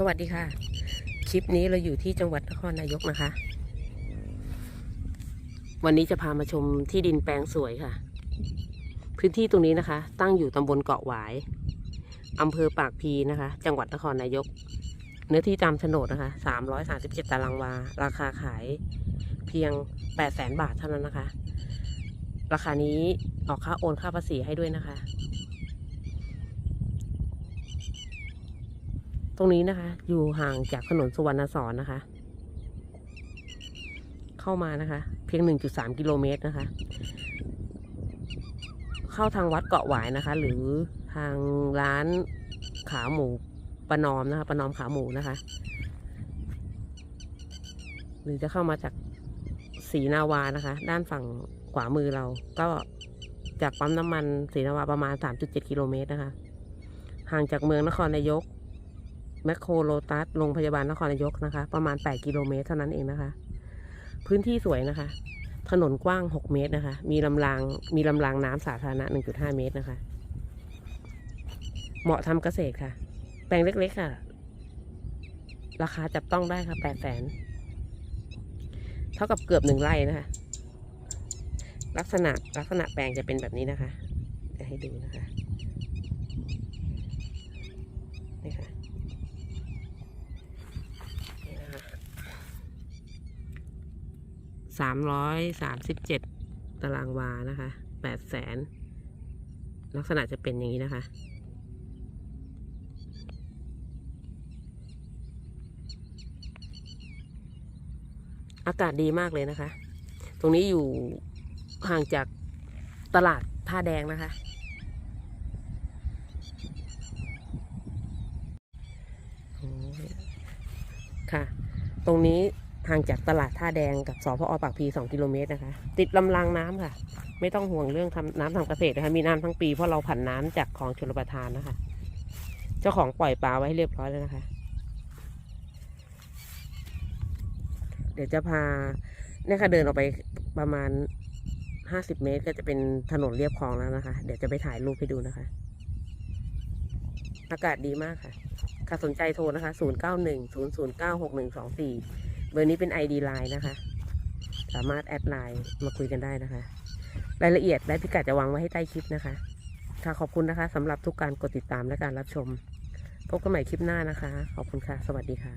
สวัสดีค่ะ คลิปนี้เราอยู่ที่จังหวัดนครนายกนะคะ วันนี้จะพามาชมที่ดินแปลงสวยค่ะ พื้นที่ตรงนี้นะคะ ตั้งอยู่ตำบลเกาะหวายอำเภอปากพีนะคะ จังหวัดนครนายก เนื้อที่ตามโฉนดนะคะ337ตารางวา ราคาขายเพียง800,000บาทเท่านั้นนะคะ ราคานี้ออกค่าโอนค่าภาษีให้ด้วยนะคะ ตรงนี้นะคะ อยู่ห่างจากถนนสุวรรณสอนนะคะ เข้ามานะคะ เพียง 1.3 กิโลเมตรนะคะ เข้าทางวัดเกาะหวายนะคะ หรือทางร้านขาหมูประนอมนะคะประนอมขาหมูนะคะ หรือจะเข้ามาจากศรีนาวานะคะ ด้านฝั่งขวามือเรา ก็จากปั๊มน้ำมันศรีนาวาประมาณ 3.7 กิโลเมตรนะคะ ห่างจากเมืองนครนายก แมคโครโลตัสโรงพยาบาลนครนายกนะคะ ประมาณ 8 กิโลเมตรเท่านั้นเองนะคะ พื้นที่สวยนะคะ ถนนกว้าง 6 เมตรนะคะ มีลำรางมีลำรางน้ำสาธารณะ 1.5 เมตรนะคะ เหมาะทำเกษตรค่ะ แปลงเล็กๆค่ะ ราคาจับต้องได้ค่ะ8แสนเท่ากับเกือบหนึ่งไร่นะคะ ลักษณะลักษณะแปลงจะเป็นแบบนี้นะคะ จะให้ดูนะคะ นี่ค่ะ นี่นะคะ สามร้อยสามสิบเจ็ดตารางวานะคะแปดแสนลักษณะจะเป็นอย่างนี้นะคะ อากาศดีมากเลยนะคะ ตรงนี้อยู่ห่างจากตลาดท่าแดงนะคะ ค่ะ ตรงนี้ ห่างจากตลาดท่าแดงกับสพอปากพีสองกิโลเมตรนะคะ ติดลำรางน้ำค่ะ ไม่ต้องห่วงเรื่องทำน้ำทำเกษตรนะคะ มีน้ำทั้งปีเพราะเราผันน้ำจากของชลประทานนะคะ เจ้าของปล่อยปลาไว้ให้เรียบร้อยแล้วนะคะ เดี๋ยวจะพาเนี่ยค่ะเดินออกไปประมาณห้าสิบเมตรก็จะเป็นถนนเรียบคลองแล้วนะคะ เดี๋ยวจะไปถ่ายรูปให้ดูนะคะ อากาศดีมากค่ะค่ะสนใจโทรนะคะ 0 9 1 0 0 9 6 1 2 4เบอร์นี้เป็น ID Line นะคะ สามารถแอดไลน์มาคุยกันได้นะคะ รายละเอียดและพิกัดจะวางไว้ให้ใต้คลิปนะคะ ค่ะขอบคุณนะคะสำหรับทุกการกดติดตามและการรับชม พบกันใหม่คลิปหน้านะคะ ขอบคุณค่ะ สวัสดีค่ะ